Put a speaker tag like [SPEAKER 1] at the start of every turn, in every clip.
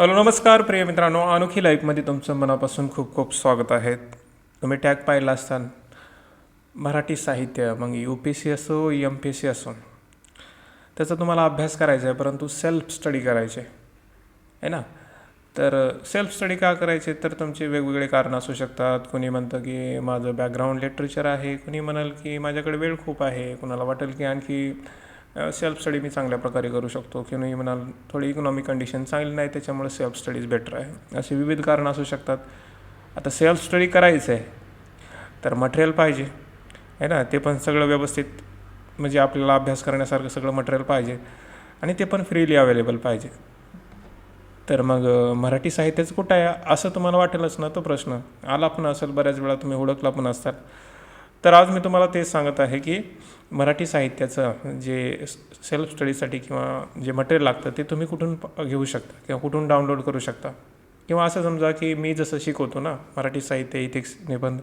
[SPEAKER 1] Hello नमस्कार प्रिय मित्रांनो. अनोखी लाईफमध्ये तुमचं मनापासून खूप खूप स्वागत आहे. तुम्ही टॅग पाहिला असताल मराठी साहित्य मग यू पी सी असो एम पी सी असो. त्याचा तुम्हाला अभ्यास करायचा आहे परंतु सेल्फ स्टडी करायचे. आहे ना? तर सेल्फ स्टडी का करायचे? तर तुमचे वेगवेगळे कारणं असू शकतात. कोणी म्हणतं की माझं बॅकग्राऊंड लिटरेचर आहे. कोणी म्हणाल की माझ्याकडे वेळ खूप आहे. कोणाला वाटेल की आणखी सेल्फ स्टडी मी चांगल्या प्रकारे करू शकतो. कोणी म्हणाल थोडी इकॉनॉमिक कंडिशन चांगली नाही त्याच्यामुळे सेल्फ स्टडीज बेटर आहे. असे विविध कारणं असू शकतात. आता सेल्फ स्टडी करायचं आहे तर मटेरियल पाहिजे. आहे ना? ते पण सगळं व्यवस्थित म्हणजे आपल्याला अभ्यास करण्यासारखं सगळं मटेरियल पाहिजे. आणि ते पण फ्रीली अवेलेबल पाहिजे. तर मग मराठी साहित्याचं कुठं आहे? असं तुम्हाला वाटेलच ना तो प्रश्न. आला पण असेल बऱ्याच वेळा तुम्ही ओळखला पण असतात तर आज मी तुम्हाला तेच सांगत आहे की मराठी साहित्याचं जे सेल्फ स्टडीसाठी किंवा जे मटेरियल लागतं ते तुम्ही कुठून घेऊ शकता किंवा कुठून डाउनलोड करू शकता. किंवा असं समजा की मी जसं शिकवतो ना मराठी साहित्य इथिक्स निबंध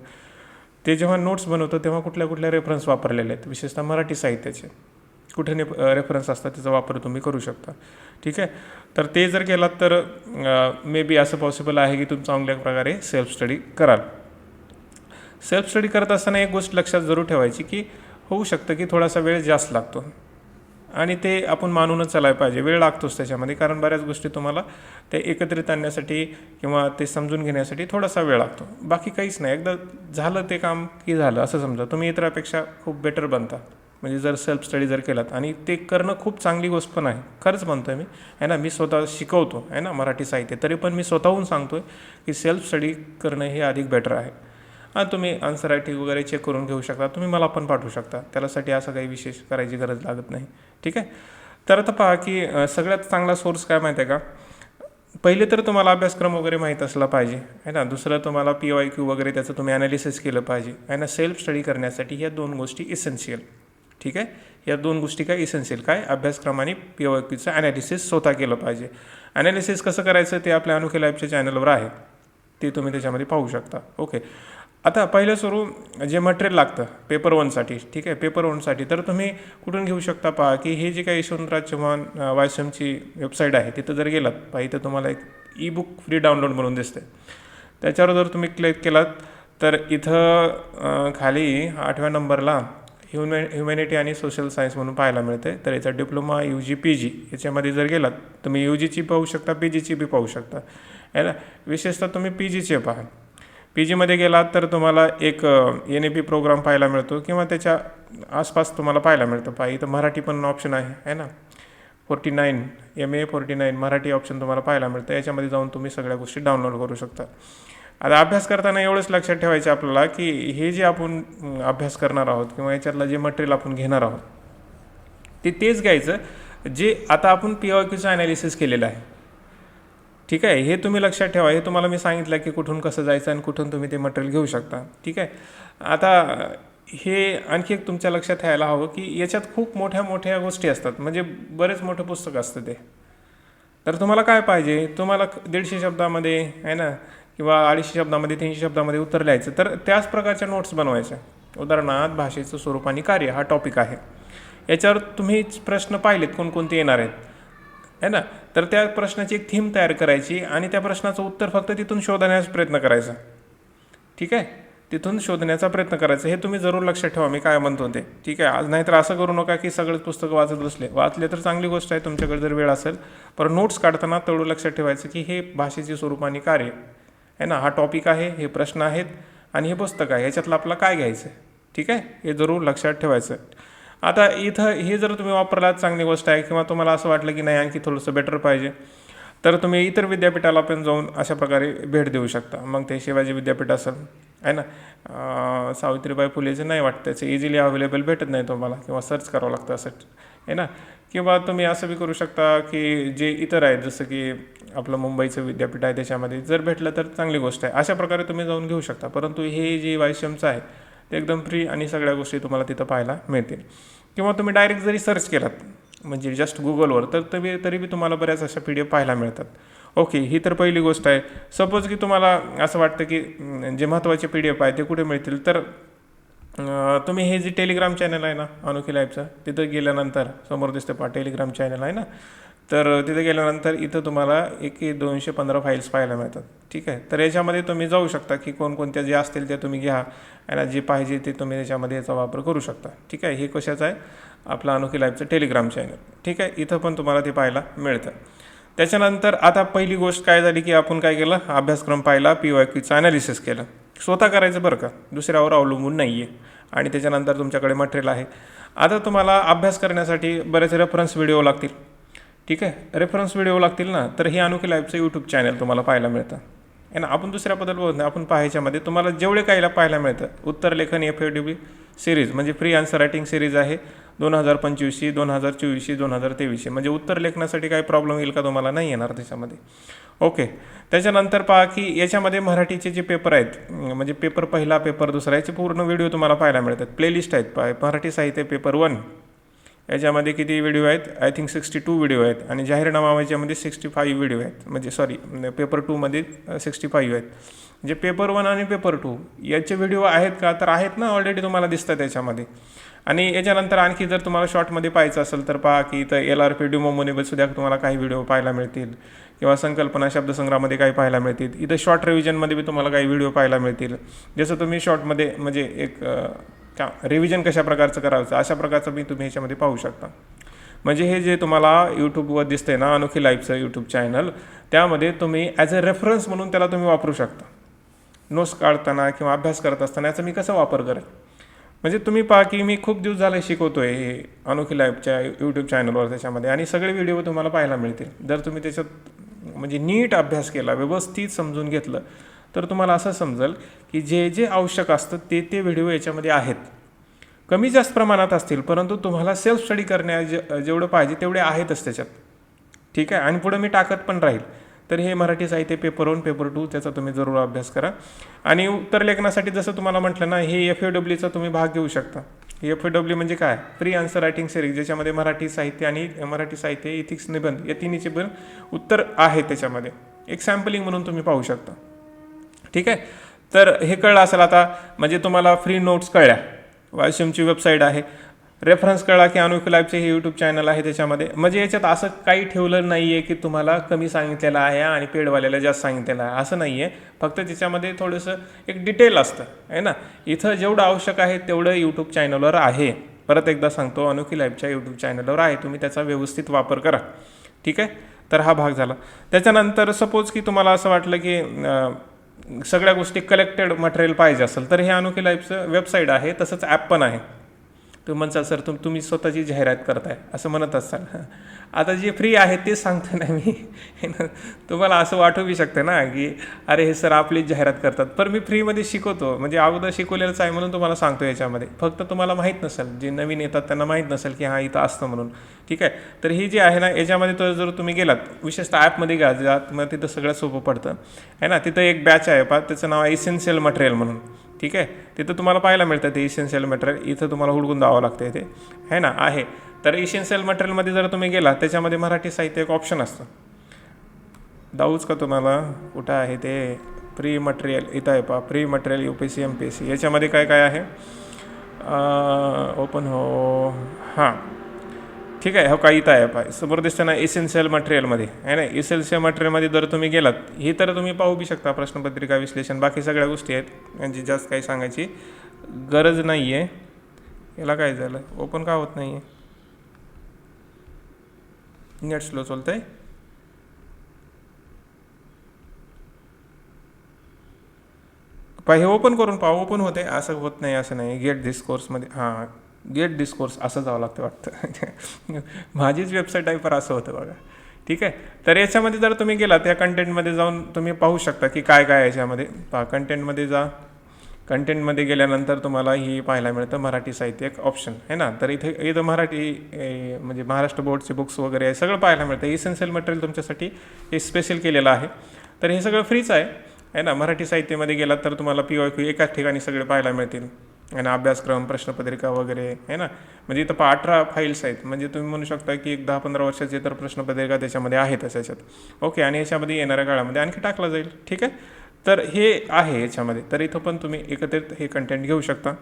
[SPEAKER 1] ते जेव्हा नोट्स बनवतो तेव्हा कुठल्या कुठल्या रेफरन्स वापरलेले आहेत. विशेषतः मराठी साहित्याचे. कुठे ने रेफरन्स असतात त्याचा वापर तुम्ही करू शकता. ठीक आहे? तर ते जर केलात तर मे बी असं पॉसिबल आहे की तुम्ही चांगल्या प्रकारे सेल्फ स्टडी कराल. सेल्फ स्टडी करत असताना एक गोष्ट लक्षात जरूर ठेवायची की होऊ शकतं की थोडासा वेळ जास्त लागतो. आणि ते आपण मानूनच चालायला पाहिजे. वेळ लागतोच त्याच्यामध्ये. कारण बऱ्याच गोष्टी तुम्हाला ते एकत्रित आणण्यासाठी किंवा ते समजून घेण्यासाठी थोडासा वेळ लागतो. बाकी काहीच नाही. एकदा झालं ते काम की झालं असं समजा. तुम्ही इतरापेक्षा खूप बेटर बनता. म्हणजे जर सेल्फ स्टडी जर केलात आणि ते करणं खूप चांगली गोष्ट पण आहे. खरंच म्हणतो आहे मी. आहे ना? मी स्वतः शिकवतो. आहे ना? मराठी साहित्य. तरी पण मी स्वतःहून सांगतो आहे की सेल्फ स्टडी करणं हे अधिक बेटर आहे. हां तुम्ही आन्सर रायटिंग वगैरे चेक करून घेऊ शकता. तुम्ही मला पण पाठवू शकता. त्यासाठी असं काही विशेष करायची गरज लागत नाही. ठीक आहे? तर आता पहा की सगळ्यात चांगला सोर्स काय माहिती आहे का? पहिले तर तुम्हाला अभ्यासक्रम वगैरे माहीत असला पाहिजे. आहे ना? दुसरं तुम्हाला पी वाय क्यू वगैरे त्याचं तुम्ही ॲनालिसिस केलं पाहिजे. आहे ना? सेल्फ स्टडी करण्यासाठी ह्या दोन गोष्टी इसेन्शियल ठीक आहे? या दोन गोष्टी काय इसेन्शियल काय? अभ्यासक्रमाने पी वाय क्यूचं ॲनालिसिस स्वतः केलं पाहिजे. ॲनालिसिस कसं करायचं? ते आपल्या अनोखे लाईफच्या चॅनलवर आहे. ते तुम्ही त्याच्यामध्ये पाहू शकता. ओके आता पहिलं सुरू जे मटेरियल लागतं पेपर वनसाठी ठीक आहे? पेपर वनसाठी तर तुम्ही कुठून घेऊ शकता पहा की हे जे काही यशवंतराज चव्हाण वायसमची वेबसाईट आहे तिथं जर गेलात पहा इथं तुम्हाला एक ई बुक फ्री डाउनलोड म्हणून दिसते त्याच्यावर जर तुम्ही क्लिक केलात तर इथं खाली आठव्या नंबरला ह्युमॅ ह्युमॅनिटी आणि सोशल सायन्स म्हणून पाहायला मिळते तर याचा diploma U G P G याच्यामध्ये जर गेलात तुम्ही यू जीची पाहू शकता पी जीची बी पाहू शकता. है ना विशेषतः तुम्ही पी जीचे पहा. पी जीमध्ये गेलात तर तुम्हाला एक एन ए पी प्रोग्राम पाहायला मिळतो किंवा त्याच्या आसपास तुम्हाला पाहायला मिळतं. पाय इथं मराठी पण ऑप्शन आहे है ना? Forty nine M A forty nine Marathi option तुम्हाला पाहायला मिळतं. याच्यामध्ये जाऊन तुम्ही सगळ्या गोष्टी डाउनलोड करू शकता. आता अभ्यास करताना एवढंच लक्षात ठेवायचं आपल्याला की हे जे आपण अभ्यास करणार आहोत किंवा याच्यातलं जे मटेरियल आपण घेणार आहोत ते तेच घ्यायचं. जे आता आपण पी ओ क्यूचं ॲनालिसिस केलेलं आहे. ठीक आहे हे तुम्ही लक्षात ठेवा. हे तुम्हाला मी सांगितलं की कुठून कसं जायचं आणि कुठून तुम्ही ते मटेरियल घेऊ शकता. ठीक आहे? आता हे आणखी एक तुमच्या लक्षात यायला हवं की याच्यात खूप मोठ्या मोठ्या गोष्टी असतात. म्हणजे बरेच मोठं पुस्तक असतं ते. तर तुम्हाला काय पाहिजे? तुम्हाला दीडशे शब्दामध्ये आहे ना? किंवा अडीचशे शब्दामध्ये तीनशे शब्दामध्ये उत्तर लिहायचं. तर त्याच प्रकारच्या नोट्स बनवायच्या. उदाहरणार्थ भाषेचं स्वरूप आणि कार्य हा टॉपिक आहे. याच्यावर तुम्हीच प्रश्न पाहिलेत कोणकोणते येणार आहेत? आहे ना? तर त्या प्रश्नाची एक थीम तयार करायची आणि त्या प्रश्नाचं उत्तर फक्त तिथून शोधण्याचा प्रयत्न करायचा. ठीक आहे? तिथून शोधण्याचा प्रयत्न करायचा. हे तुम्ही जरूर लक्षात ठेवा मी काय म्हणतो ते. ठीक आहे? आज नाहीतर असं करू नका की सगळेच पुस्तकं वाचत बसले. वाचले तर चांगली गोष्ट आहे तुमच्याकडे जर वेळ असेल. पण नोट्स काढताना तेवढं लक्षात ठेवायचं की हे भाषेचे स्वरूप आणि कार्य आहे. ना? हा टॉपिक आहे हे प्रश्न आहेत आणि हे पुस्तक आहे. ह्याच्यातलं आपलं काय घ्यायचं? आहे ठीक आहे? हे जरूर लक्षात ठेवायचं. आता इथं हे जर तुम्ही वापरलात चांगली गोष्ट आहे किंवा तुम्हाला असं वाटलं की नाही आणखी थोडंसं बेटर पाहिजे तर तुम्ही इतर विद्यापीठाला पण जाऊन अशा प्रकारे भेट देऊ शकता. मग ते शिवाजी विद्यापीठ असेल आहे ना? सावित्रीबाई फुलेचं नाही वाटतं त्याचं इझिली अवेलेबल भेटत नाही तुम्हाला किंवा सर्च करावं लागतं असं आहे ना? किंवा तुम्ही असं बी करू शकता की जे इतर आहेत जसं की आपलं मुंबईचं विद्यापीठ आहे त्याच्यामध्ये जर भेटलं तर चांगली गोष्ट आहे अशा प्रकारे तुम्ही जाऊन घेऊ शकता. परंतु हे जे वायशमचं आहे ते एकदम फ्री आणि सगळ्या गोष्टी तुम्हाला तिथं पाहायला मिळतील. किंवा तुम्ही डायरेक्ट जरी सर्च केलात म्हणजे जस्ट गुगलवर तर तरी तरी बी तुम्हाला बऱ्याच अशा पी डी एफ पाहायला मिळतात. ओके ही तर पहिली गोष्ट आहे. सपोज की तुम्हाला असं वाटतं की जे महत्त्वाचे पी डी एफ आहे ते कुठे मिळतील? तर तुम्ही हे जे टेलिग्राम चॅनल आहे ना अनोखी लाईफचं तिथं गेल्यानंतर समोर दिसतं पहा टेलिग्राम चॅनल आहे ना तर तिथे गेल्यानंतर इथं तुम्हाला एक दोनशे पंधरा फाईल्स पाहायला मिळतात. ठीक आहे? तर याच्यामध्ये तुम्ही जाऊ शकता की कोणकोणत्या जे असतील ते तुम्ही घ्या आणि जे पाहिजे ते तुम्ही त्याच्यामध्ये याचा वापर करू शकता. ठीक आहे? हे कशाचं आहे? आपला अनोखी लाईफचं टेलिग्राम चॅनल ठीक आहे? इथं पण तुम्हाला ते पाहायला मिळतं. त्याच्यानंतर आता पहिली गोष्ट काय झाली की आपण काय केलं? अभ्यासक्रम पाहिला पी वाय क्यूचं ॲनालिसिस केलं. स्वतः करायचं बरं का? दुसऱ्यावर अवलंबून नाही आहे आणि त्याच्यानंतर तुमच्याकडे मटेरियल आहे. आता तुम्हाला अभ्यास करण्यासाठी बरेच रेफरन्स व्हिडिओ लागतील. ठीक आहे? रेफरन्स व्हिडिओ लागतील ना? तर हे अनोखी लाईफचं यूट्यूब चॅनल तुम्हाला पाहायला मिळतं. आहे ना? आपण दुसऱ्याबद्दल बोलत नाही. आपण पाहायच्यामध्ये तुम्हाला जेवढे काहीला पाहायला मिळतं. उत्तरलेखन एफ ए डी सिरीज म्हणजे फ्री आन्सर रायटिंग सिरीज आहे. दोन हजार पंचवीसशे दोन हजार चोवीसशे दोन हजार तेवीसशे म्हणजे उत्तर लेखनासाठी काही प्रॉब्लेम येईल का तुम्हाला? नाही येणार त्याच्यामध्ये. ओके त्याच्यानंतर पहा की याच्यामध्ये मराठीचे जे पेपर आहेत म्हणजे पेपर पहिला पेपर दुसरा याचे पूर्ण व्हिडिओ तुम्हाला पाहायला मिळतात. प्लेलिस्ट आहेत. पहा मराठी साहित्य पेपर वन याच्यामध्ये किती व्हिडिओ आहेत? I think sixty two video आहेत. आणि जाहीरनामा याच्यामध्ये सिक्स्टी फाईव्ह व्हिडिओ आहेत. म्हणजे सॉरी पेपर टूमध्ये सिक्स्टी फाईव्ह आहेत. जे पेपर वन आणि पेपर टू याचे व्हिडिओ आहेत का? तर आहेत ना ऑलरेडी तुम्हाला दिसतात याच्यामध्ये. आणि याच्यानंतर आणखी जर तुम्हाला शॉर्टमध्ये पाहायचं असेल तर पहा की इथं एल आर पी डिमोमोनेबल सुद्धा तुम्हाला काही व्हिडिओ पाहायला मिळतील. किंवा संकल्पना शब्दसंग्रहामध्ये काही पाहायला मिळतील. इथं शॉर्ट रिव्हिजनमध्ये बी तुम्हाला काही व्हिडिओ पाहायला मिळतील. जसं तुम्ही शॉर्टमध्ये म्हणजे एक का? रिव्हिजन कशा प्रकारचं करायचं? अशा प्रकारचं मी तुम्ही ह्याच्यामध्ये पाहू शकता. म्हणजे हे जे तुम्हाला यूट्यूबवर दिसतंय ना अनोखी लाईफचं यूट्यूब चॅनल त्यामध्ये तुम्ही ॲज अ रेफरन्स म्हणून त्याला तुम्ही वापरू शकता. नोट्स काढताना किंवा अभ्यास करत असताना याचा मी कसा वापर करेन? म्हणजे तुम्ही पहा की मी खूप दिवस झाले शिकवतो आहे हे अनोखी लाईफच्या यूट्यूब चॅनलवर त्याच्यामध्ये आणि सगळे व्हिडिओ तुम्हाला पाहायला मिळतील. जर तुम्ही त्याच्यात म्हणजे नीट अभ्यास केला व्यवस्थित समजून घेतलं तर तुम्हाला असं समजेल की जे जे आवश्यक असतं ते ते व्हिडिओ याच्यामध्ये आहेत. कमी जास्त प्रमाणात असतील परंतु तुम्हाला सेल्फ स्टडी करण्या जे जेवढं पाहिजे तेवढे आहेतच त्याच्यात. ठीक आहे? आणि पुढं मी टाकत पण राहील. तर हे मराठी साहित्य पेपर वन पेपर टू त्याचा तुम्ही जरूर अभ्यास करा. आणि उत्तर लेखनासाठी जसं तुम्हाला म्हटलं ना हे एफ ए डब्ल्यूचा तुम्ही भाग घेऊ शकता. एफ ए डब्ल्यू म्हणजे काय? फ्री आन्सर रायटिंग सिरीज ज्याच्यामध्ये मराठी साहित्य आणि मराठी साहित्य इथिक्स निबंध या तिन्हीचे पण उत्तर आहे त्याच्यामध्ये. एक सॅम्पलिंग म्हणून तुम्ही पाहू शकता. ठीक आहे? तर हे कळलं असेल आता म्हणजे तुम्हाला फ्री नोट्स कळल्या. वायसिमची वेबसाईट आहे. रेफरन्स कळला की अनोखी लाईफचे हे यूट्यूब चॅनल आहे त्याच्यामध्ये. म्हणजे याच्यात असं काही ठेवलं नाही आहे की तुम्हाला कमी सांगितलेलं आहे आणि पेडवाल्याला जास्त सांगितलेलं आहे. असं नाही आहे फक्त त्याच्यामध्ये थोडंसं एक डिटेल असतं. आहे ना? इथं जेवढं आवश्यक आहे तेवढं यूट्यूब चॅनलवर आहे. परत एकदा सांगतो अनोखी लाईफच्या यूट्यूब चॅनलवर आहे. तुम्ही त्याचा व्यवस्थित वापर करा. ठीक आहे? तर हा भाग झाला. त्याच्यानंतर सपोज की तुम्हाला असं वाटलं की सगळ्या गोष्टी कलेक्टेड मटेरियल पाहिजे असेल तर हे अनोखी लाईफचं वेबसाईट आहे तसंच ॲप पण आहे. तुम्ही म्हणसाल सर तुम तुम्ही स्वतःची जाहिरात करताय. असं म्हणत असाल आता जे फ्री आहे ते सांगतो ना मी. तुम्हाला असं वाटू बी शकतं ना की अरे हे सर आपलीच जाहिरात करतात. पण मी फ्रीमध्ये शिकवतो. म्हणजे अगोदर शिकवलेलंच आहे म्हणून तुम्हाला सांगतो याच्यामध्ये. फक्त तुम्हाला माहीत नसेल जे नवीन येतात त्यांना माहीत नसेल की हां इथं असतं म्हणून. ठीक आहे? तर ही जी आहे ना याच्यामध्ये तर जर तुम्ही गेलात विशेषतः ॲपमध्ये घ्या जात मग तिथं सगळं सोपं पडतं. आहे ना? तिथं एक बॅच आहे पा त्याचं नाव आहे इसेन्शियल मटेरियल म्हणून. ठीक आहे? तिथं तुम्हाला पाहायला मिळतं ते इसेन्शियल मटेरियल इथं तुम्हाला हुडकून द्यावं लागतं ते. आहे ना? आहे. तर इसेन्शियल मटेरियलमध्ये जर तुम्ही गेला त्याच्यामध्ये मराठी साहित्य एक ऑप्शन असतं. दाऊच का तुम्हाला? कुठं आहे ते? प्री मटेरियल इथं आहे पा pre material U P C M P C याच्यामध्ये काय काय आहे? ओपन हो. हां. ठीक आहे हो काही इथं आहे. पाय समोर दिसतं ना इसेन्शियल मटेरियलमध्ये आहे ना इसेन्शियल मटेरियलमध्ये जर तुम्ही गेलात ही तर तुम्ही पाहू बी शकता प्रश्नपत्रिका विश्लेषण. बाकी सगळ्या गोष्टी आहेत. यांची जास्त काही सांगायची गरज नाही आहे याला काय झालं? ओपन का होत नाही आहे नेट स्लो चालतं आहे पाय हे ओपन करून पाहू ओपन होते असं होत नाही असं नाही. गेट दिस कोर्समध्ये हां. गेट डिस्कोर्स असं जावं लागतं वाटतं. माझीच वेबसाईट आहे पर असं होतं बघा. ठीक आहे? तर याच्यामध्ये जर तुम्ही गेलात त्या कंटेंटमध्ये जाऊन तुम्ही पाहू शकता की काय काय याच्यामध्ये. पहा कंटेंटमध्ये जा. कंटेंटमध्ये गेल्यानंतर तुम्हाला ही पाहायला मिळतं मराठी साहित्य एक ऑप्शन आहे ना? तर इथे इथं मराठी म्हणजे महाराष्ट्र बोर्डचे बुक्स वगैरे आहे सगळं पाहायला मिळतं. इसेन्शियल मटेरियल तुमच्यासाठी हे स्पेशल केलेलं आहे. तर हे सगळं फ्रीच आहे आहे ना? मराठी साहित्यामध्ये गेलात तर तुम्हाला पी वाय क्यू एकाच ठिकाणी सगळे पाहायला मिळतील. आणि अभ्यासक्रम प्रश्नपत्रिका वगैरे आहे ना? म्हणजे इथं पा अठरा फाईल्स आहेत. म्हणजे तुम्ही म्हणू शकता की एक दहा पंधरा वर्षाचे तर प्रश्नपत्रिका त्याच्यामध्ये आहेतच याच्यात. ओके आणि याच्यामध्ये येणाऱ्या काळामध्ये आणखी टाकला जाईल. ठीक आहे? तर हे आहे याच्यामध्ये. तर इथं पण तुम्ही एकत्रित हे कंटेंट घेऊ शकता.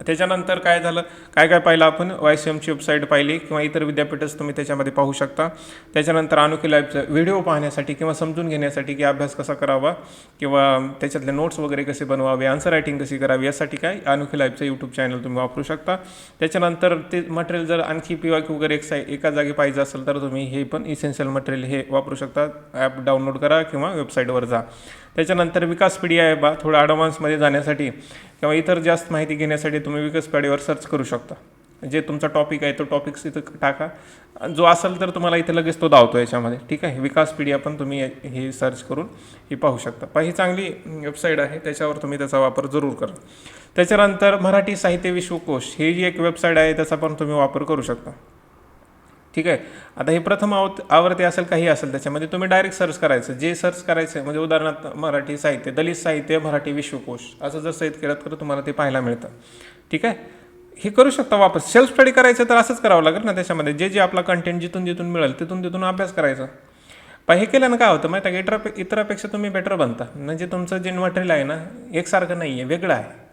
[SPEAKER 1] त्याच्यानंतर काय झालं? काय काय पाहिलं आपण? वाय सी एमची वेबसाईट पाहिली किंवा इतर विद्यापीठच तुम्ही त्याच्यामध्ये पाहू शकता. त्याच्यानंतर अनोखी लाईफचं व्हिडिओ पाहण्यासाठी किंवा समजून घेण्यासाठी की अभ्यास कसा करावा किंवा त्याच्यातले नोट्स वगैरे कसे बनवावे आन्सर रायटिंग कशी करावी यासाठी काय अनोखी लाईफचं यूट्यूब चॅनल तुम्ही वापरू शकता. त्याच्यानंतर ते मटेरियल जर आणखी पी वाय क्यू वगैरे एक एका जागी पाहिजे असेल तर तुम्ही हे पण इसेन्शियल मटेरियल हे वापरू शकता. ॲप डाउनलोड करा किंवा वेबसाईटवर जा. त्याच्यानंतर विकासपीडिया आहे बा थोडं ॲडव्हान्समध्ये जाण्यासाठी किंवा इतर जास्त माहिती घेण्यासाठी तुम्ही विकसपॅडीवर सर्च करू शकता. जे तुमचा टॉपिक आहे तो टॉपिक्स इथं टाका. जो असेल तर तुम्हाला इथे लगेच तो धावतो याच्यामध्ये. ठीक आहे? विकास पिढी पण तुम्ही हे- हे सर्च करून ही पाहू शकता. पण ही चांगली वेबसाईट आहे त्याच्यावर तुम्ही त्याचा वापर जरूर करा. त्याच्यानंतर मराठी साहित्य विश्वकोश ही जी एक वेबसाईट आहे त्याचा पण तुम्ही वापर करू शकता. ठीक आहे? आता हे प्रथम आव आवृत्ती असेल काही असेल त्याच्यामध्ये तुम्ही डायरेक्ट सर्च करायचं. जे सर्च करायचं आहे म्हणजे उदाहरणार्थ मराठी साहित्य दलित साहित्य मराठी विश्वकोश असं जर सहित केलं तर तुम्हाला ते पाहायला मिळतं. ठीक आहे? हे करू शकता वापस. सेल्फ स्टडी करायचं तर असंच करावं लागेल ना त्याच्यामध्ये. जे जे आपला कंटेंट जिथून जिथून मिळेल तिथून तिथून अभ्यास करायचा. पण हे केल्यानं काय होतं माहिती आहे का? इतर इतरापेक्षा तुम्ही बेटर बनता. म्हणजे तुमचं जे मटेरियल आहे ना एकसारखं नाही आहे वेगळं आहे.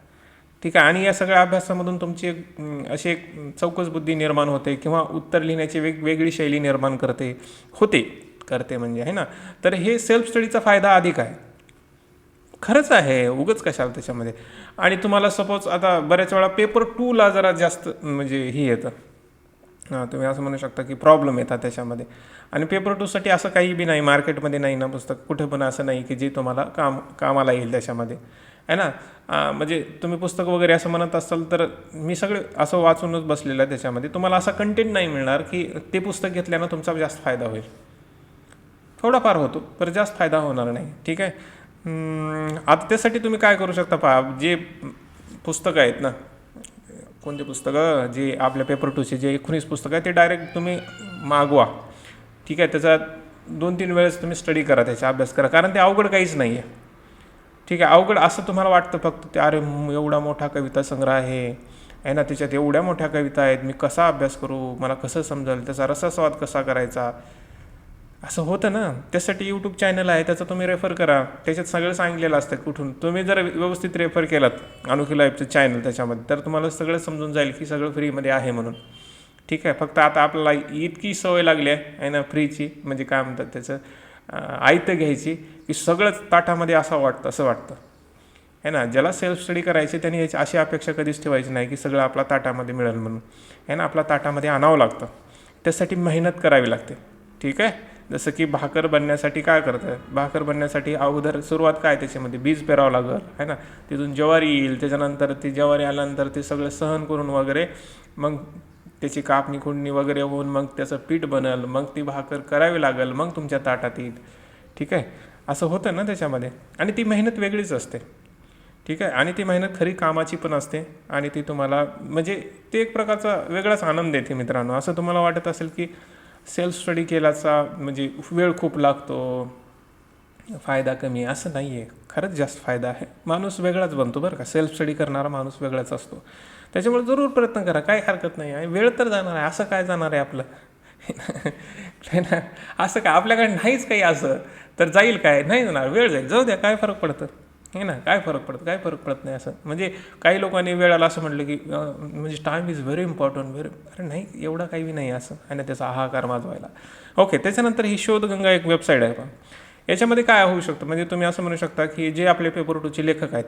[SPEAKER 1] ठीक आहे. आणि या सगळ्या अभ्यासामधून तुमची एक अशी एक चौकस बुद्धी निर्माण होते किंवा उत्तर लिहिण्याची वेगवेगळी शैली निर्माण करते होते करते म्हणजे आहे ना? तर हे सेल्फ स्टडीचा फायदा अधिक आहे. खरंच आहे उगच कशाला त्याच्यामध्ये? आणि तुम्हाला सपोज आता बऱ्याच वेळा पेपर टूला जरा जास्त म्हणजे ही येतं. हां तुम्ही असं म्हणू शकता की प्रॉब्लेम येतात त्याच्यामध्ये. आणि पेपर टूसाठी असं काही बी नाही मार्केटमध्ये नाही ना पुस्तक कुठे पण असं नाही की जे तुम्हाला काम कामाला येईल त्याच्यामध्ये. आहे ना? म्हणजे तुम्ही पुस्तक वगैरे असं म्हणत असाल तर मी सगळे असं वाचूनच बसलेलं आहे त्याच्यामध्ये. तुम्हाला असा कंटेंट नाही मिळणार की ते पुस्तक घेतल्यानं तुमचा जास्त फायदा होईल. थोडाफार होतो पर जास्त फायदा होणार नाही. ठीक आहे? आता त्यासाठी तुम्ही काय करू शकता पहा? जे पुस्तकं आहेत ना कोणते पुस्तकं? जे आपल्या पेपर टूचे जे एकोणीस पुस्तकं आहे ते डायरेक्ट तुम्ही मागवा. ठीक आहे? त्याचा दोन तीन वेळेस तुम्ही स्टडी करा त्याचा अभ्यास करा. कारण ते अवघड काहीच नाही आहे ठीक आहे अवघड असं तुम्हाला वाटतं फक्त ते अरे एवढा मोठा कविता संग्रह आहे आहे ना त्याच्यात एवढ्या मोठ्या कविता आहेत मी कसा अभ्यास करू मला कसं समजेल त्याचा रसास्वाद कसा करायचा? असं होतं ना. त्यासाठी यूट्यूब चॅनल आहे त्याचा तुम्ही रेफर करा. त्याच्यात सगळं सांगितलेलं असतं कुठून. तुम्ही जर व्यवस्थित रेफर केलात अनोखी लाईफचं चॅनल त्याच्यामध्ये तर तुम्हाला सगळं समजून जाईल की सगळं फ्रीमध्ये आहे म्हणून. ठीक आहे फक्त आता आपल्याला इतकी सवय लागली आहे आहे ना फ्रीची म्हणजे काय म्हणतात त्याचं? आयतं घ्यायची की सगळंच ताटामध्ये असं वाटतं असं वाटतं. आहे ना? ज्याला सेल्फ स्टडी करायची त्यांनी याची अशी अपेक्षा कधीच ठेवायची नाही की सगळं आपला ताटामध्ये मिळेल म्हणून. आहे ना? आपला ताटामध्ये आणावं लागतं. त्यासाठी मेहनत करावी लागते. ठीक आहे? जसं की भाकर बनण्यासाठी काय करतं भाकर बनण्यासाठी अगोदर सुरुवात काय त्याच्यामध्ये? बीज पेरावं लागेल. आहे ना? तिथून ज्वारी येईल त्याच्यानंतर ती ज्वारी आल्यानंतर ते सगळं सहन करून वगैरे मग त्याची कापणी खुडणी वगैरे होऊन मग त्याचं पीठ बनल मग ती भाकर करावी लागेल मग तुमच्या ताटात येईल. ठीक आहे? असं होतं ना त्याच्यामध्ये. आणि ती मेहनत वेगळीच असते. ठीक आहे? आणि ती मेहनत खरी कामाची पण असते आणि ती तुम्हाला म्हणजे ते एक प्रकारचा वेगळाच आनंद देते मित्रांनो. असं तुम्हाला वाटत असेल की सेल्फ स्टडी केल्याचा म्हणजे वेळ खूप लागतो फायदा कमी आहे असं नाही आहे खरंच जास्त फायदा आहे. माणूस वेगळाच बनतो बरं का. सेल्फ स्टडी करणारा माणूस वेगळाच असतो. त्याच्यामुळे जरूर प्रयत्न करा. काही हरकत नाही आहे. वेळ तर जाणार आहे. असं काय जाणार आहे आपलं? ना? असं काय? आपल्याकडे नाहीच काही असं. तर जाईल काय? नाही जाणार. वेळ जाईल. जाऊ द्या. काय फरक पडतं? हे ना? काय फरक पडतं? काय फरक पडत नाही असं. म्हणजे काही लोकांनी वेळाला असं म्हटलं की म्हणजे time is very important very अरे नाही. एवढा काही बी नाही असं. आणि त्याचा हाहाकार माजवायला. ओके त्याच्यानंतर ही शोधगंगा एक वेबसाईट आहे पण याच्यामध्ये काय होऊ शकतं? म्हणजे तुम्ही असं म्हणू शकता की जे आपले पेपर टूचे लेखक आहेत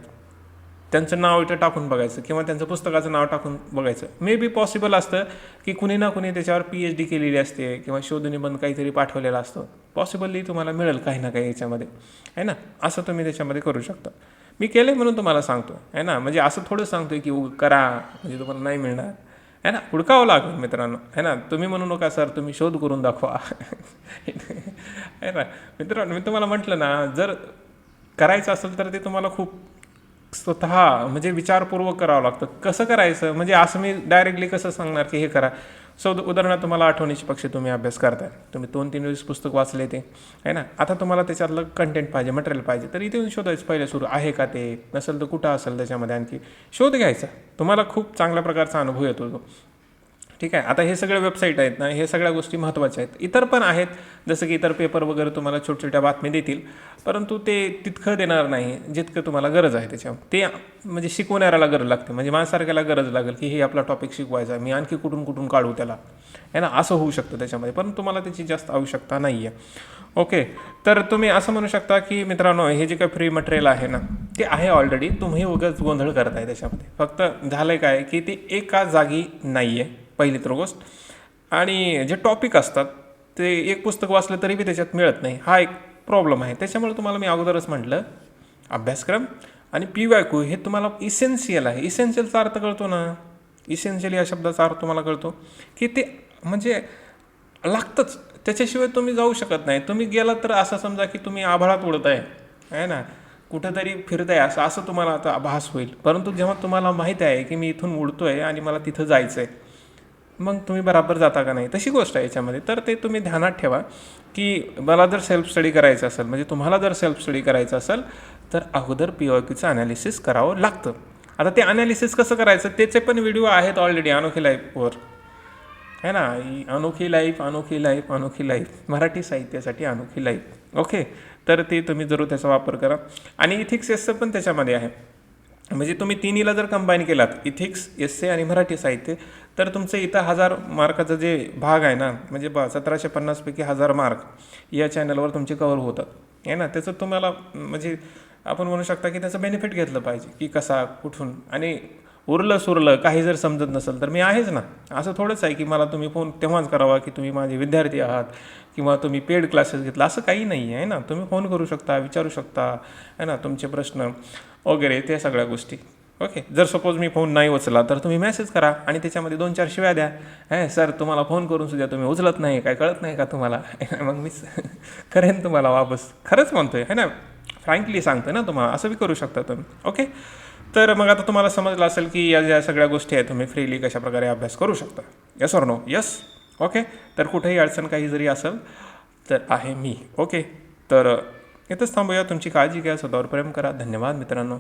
[SPEAKER 1] त्यांचं नाव इथं टाकून बघायचं किंवा त्यांचं पुस्तकाचं नाव टाकून बघायचं. मे बी पॉसिबल असतं की कुणी ना कुणी त्याच्यावर पी एच डी केलेली असते किंवा शोधनिबंध काहीतरी पाठवलेला असतो. पॉसिबली तुम्हाला मिळेल काही ना काही याच्यामध्ये. आहे ना? असं तुम्ही त्याच्यामध्ये करू शकता. मी केलं म्हणून तुम्हाला सांगतो आहे ना? म्हणजे असं थोडं सांगतोय की करा. म्हणजे तुम्हाला नाही मिळणार. आहे ना? हुडकावं लागेल मित्रांनो. आहे ना? तुम्ही म्हणू नका सर तुम्ही शोध करून दाखवा. आहे ना? मित्रांनो मी तुम्हाला म्हटलं ना जर करायचं असेल तर ते तुम्हाला खूप स्वतः म्हणजे विचारपूर्वक करावं लागतं. कसं करायचं? म्हणजे असं मी डायरेक्टली कसं सांगणार की हे करा? सो उदाहरणार्थ तुम्हाला आठवणीची पक्षी तुम्ही अभ्यास करताय. तुम्ही दोन तीन वेळेस पुस्तक वाचले ते आहे ना? आता तुम्हाला त्याच्यातलं कंटेंट पाहिजे मटेरियल पाहिजे. तर इथे येऊन शोधायचं पहिले सुरू आहे का ते? नसेल तर कुठं असेल त्याच्यामध्ये आणखी? शोध घ्यायचा. तुम्हाला खूप चांगल्या प्रकारचा अनुभव येतो तो. ठीक आहे? आता हे सगळ्या वेबसाईट आहेत ना हे सगळ्या गोष्टी महत्त्वाच्या आहेत. इतर पण आहेत जसं की इतर पेपर वगैरे तुम्हाला छोट्या छोट्या बातमी देतील परंतु ते तितकं देणार नाही जितकं तुम्हाला गरज आहे त्याच्या ते म्हणजे शिकवणाऱ्याला गरज लागते म्हणजे माझ्यासारख्याला गरज लागेल की हे आपला टॉपिक शिकवायचा आहे मी आणखी कुठून कुठून काढू त्याला. आहे ना? असं होऊ शकतं त्याच्यामध्ये पण तुम्हाला त्याची जास्त आवश्यकता नाही आहे ओके तर तुम्ही असं म्हणू शकता की मित्रांनो हे जे काही फ्री मटेरियल आहे ना ते आहे ऑलरेडी तुम्ही उगाच गोंधळ करताय त्याच्यामध्ये. फक्त झालं काय की ते एका जागी नाही आहे पहिली तर गोष्ट. आणि जे टॉपिक असतात ते एक पुस्तक वाचलं तरी बी त्याच्यात मिळत नाही. हा एक प्रॉब्लेम आहे. त्याच्यामुळे तुम्हाला मी अगोदरच म्हटलं अभ्यासक्रम आणि पी वाय क्यू हे तुम्हाला इसेन्शियल आहे. इसेन्शियलचा अर्थ कळतो ना? इसेन्शियल या शब्दाचा अर्थ तुम्हाला कळतो की ते म्हणजे लागतंच. त्याच्याशिवाय तुम्ही जाऊ शकत नाही. तुम्ही गेलात तर असं समजा की तुम्ही आभाळात उडत आहे आहे ना? कुठंतरी फिरताय असं असं तुम्हाला आता आभास होईल. परंतु जेव्हा तुम्हाला माहीत आहे की मी इथून उडतो आहे आणि मला तिथं जायचं आहे मग तुम्ही बराबर जाता का नाही? तशी गोष्ट आहे याच्यामध्ये. तर ते तुम्ही ध्यानात ठेवा की मला जर सेल्फ स्टडी करायचं असेल म्हणजे तुम्हाला जर सेल्फ स्टडी करायचं असेल तर अगोदर पी ओ क्यूचं अनालिसिस करावं लागतं. आता ते अनालिसिस कसं करायचं? त्याचे पण व्हिडिओ आहेत ऑलरेडी अनोखी लाईफवर है ना? अनोखी लाईफ अनोखी लाईफ अनोखी लाईफ मराठी साहित्यासाठी अनोखी लाईफ ओके तर ते तुम्ही जरूर त्याचा वापर करा. आणि इथिक्स एसचं पण त्याच्यामध्ये आहे. म्हणजे तुम्ही तिन्हीला जर कंबाईन केलात इथिक्स एस आणि मराठी साहित्य तर तुमचं इथं हजार मार्काचं जे भाग आहे ना म्हणजे बा सतराशे पन्नासपैकी हजार मार्क या चॅनलवर तुमचे कवर होतात. आहे ना त्याचं तुम्हाला म्हणजे आपण म्हणू शकता की त्याचं बेनिफिट घेतलं पाहिजे की कसा कुठून. आणि उरलं सुरलं काही जर समजत नसेल तर मी आहेच ना. असं थोडंच आहे की मला तुम्ही फोन तेव्हाच करावा की तुम्ही माझे विद्यार्थी आहात किंवा तुम्ही पेड क्लासेस घेतला. असं काही नाही आहे ना. तुम्ही फोन करू शकता विचारू शकता आहे ना तुमचे प्रश्न वगैरे त्या सगळ्या गोष्टी. ओके जर सपोज मी फोन नाही उचला तर तुम्ही मेसेज करा आणि त्याच्यामध्ये दोन चार शिव्या द्या. हे सर तुम्हाला फोन करून सुद्धा तुम्ही उचलत नाही काय कळत नाही का तुम्हाला? मग मी करेन तुम्हाला वापस. खरंच म्हणतोय है ना? फ्रँकली सांगतो ना तुम्हाला असं बी करू शकता तुम्ही. ओके तर मग आता तुम्हाला समजलं असेल की या ज्या सगळ्या गोष्टी आहेत तुम्ही फ्रीली कशाप्रकारे अभ्यास करू शकता. Yes or no yes okay तर कुठेही अडचण काही जरी असेल तर आहे मी. ओके तर इथंच थांबूया. तुमची काळजी घ्या स्वतःवर प्रेम करा. धन्यवाद मित्रांनो.